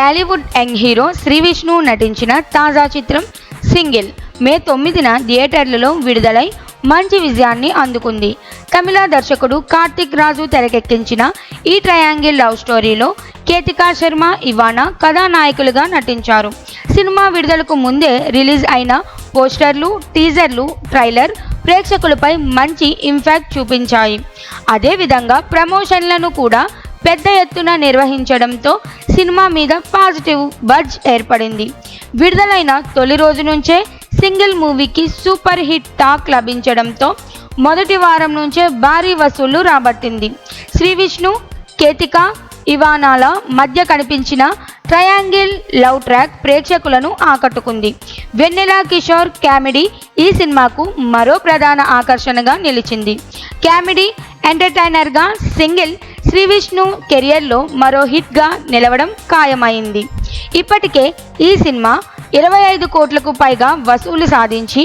Tollywood young hero Sri Vishnu నటించిన తాజా చిత్రం సింగిల్. మే తొమ్మిదిన థియేటర్లలో విడుదలై మంచి విజయాన్ని అందుకుంది. తమిళ దర్శకుడు కార్తిక్ రాజు తెరకెక్కించిన ఈ ట్రయాంగిల్ లవ్ స్టోరీలో కేతికా శర్మ ఇవానా కథానాయకులుగా నటించారు. సినిమా విడుదలకు ముందే రిలీజ్ అయిన పోస్టర్లు టీజర్లు ట్రైలర్ ప్రేక్షకులపై మంచి ఇంపాక్ట్ చూపించాయి. అదేవిధంగా ప్రమోషన్లను కూడా పెద్ద ఎత్తున నిర్వహించడంతో సినిమా మీద పాజిటివ్ బజ్ ఏర్పడింది. విడుదలైన తొలి రోజు నుంచే సింగిల్ మూవీకి సూపర్ హిట్ టాక్ లభించడంతో మొదటి వారం నుంచే భారీ వసూళ్ళు రాబట్టింది. శ్రీ విష్ణు కేతిక ఇవానాల మధ్య కనిపించిన ట్రయాంగిల్ లవ్ ట్రాక్ ప్రేక్షకులను ఆకట్టుకుంది. వెన్నెల కిషోర్ కామెడీ ఈ సినిమాకు మరో ప్రధాన ఆకర్షణగా నిలిచింది. కామెడీ ఎంటర్టైనర్గా సింగిల్ శ్రీ విష్ణు కెరియర్లో మరో హిట్గా నిలవడం ఖాయమైంది. ఇప్పటికే ఈ సినిమా ఇరవై ఐదు కోట్లకు పైగా వసూలు సాధించి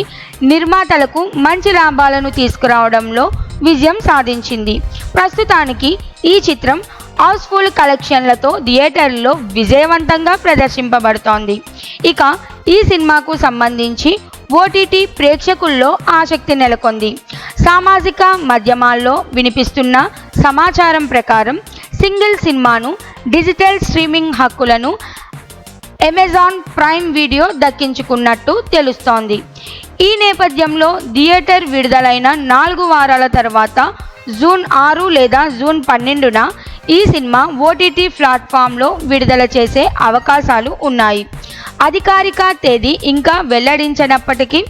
నిర్మాతలకు మంచి లాభాలను తీసుకురావడంలో విజయం సాధించింది. ప్రస్తుతానికి ఈ చిత్రం హౌస్ఫుల్ కలెక్షన్లతో థియేటర్లో విజయవంతంగా ప్రదర్శింపబడుతోంది. ఇక ఈ సినిమాకు సంబంధించి ఓటీటీ ప్రేక్షకుల్లో ఆసక్తి నెలకొంది. సామాజిక మాధ్యమాల్లో వినిపిస్తున్న సమాచారం ప్రకారం సింగిల్ సినిమాను డిజిటల్ స్ట్రీమింగ్ హక్కులను అమెజాన్ ప్రైమ్ వీడియో దక్కించుకున్నట్టు తెలుస్తోంది. ఈ నేపథ్యంలో థియేటర్ విడుదలైన నాలుగు వారాల తర్వాత జూన్ ఆరు లేదా జూన్ పన్నెండున ఈ సినిమా ఓటీటీ ప్లాట్ఫామ్లో విడుదల చేసే అవకాశాలు ఉన్నాయి. అధికారిక తేదీ ఇంకా వెల్లడించినప్పటికీ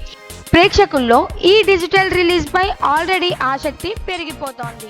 ప్రేక్షకుల్లో ఈ డిజిటల్ రిలీజ్పై ఆల్రెడీ ఆసక్తి పెరిగిపోతోంది.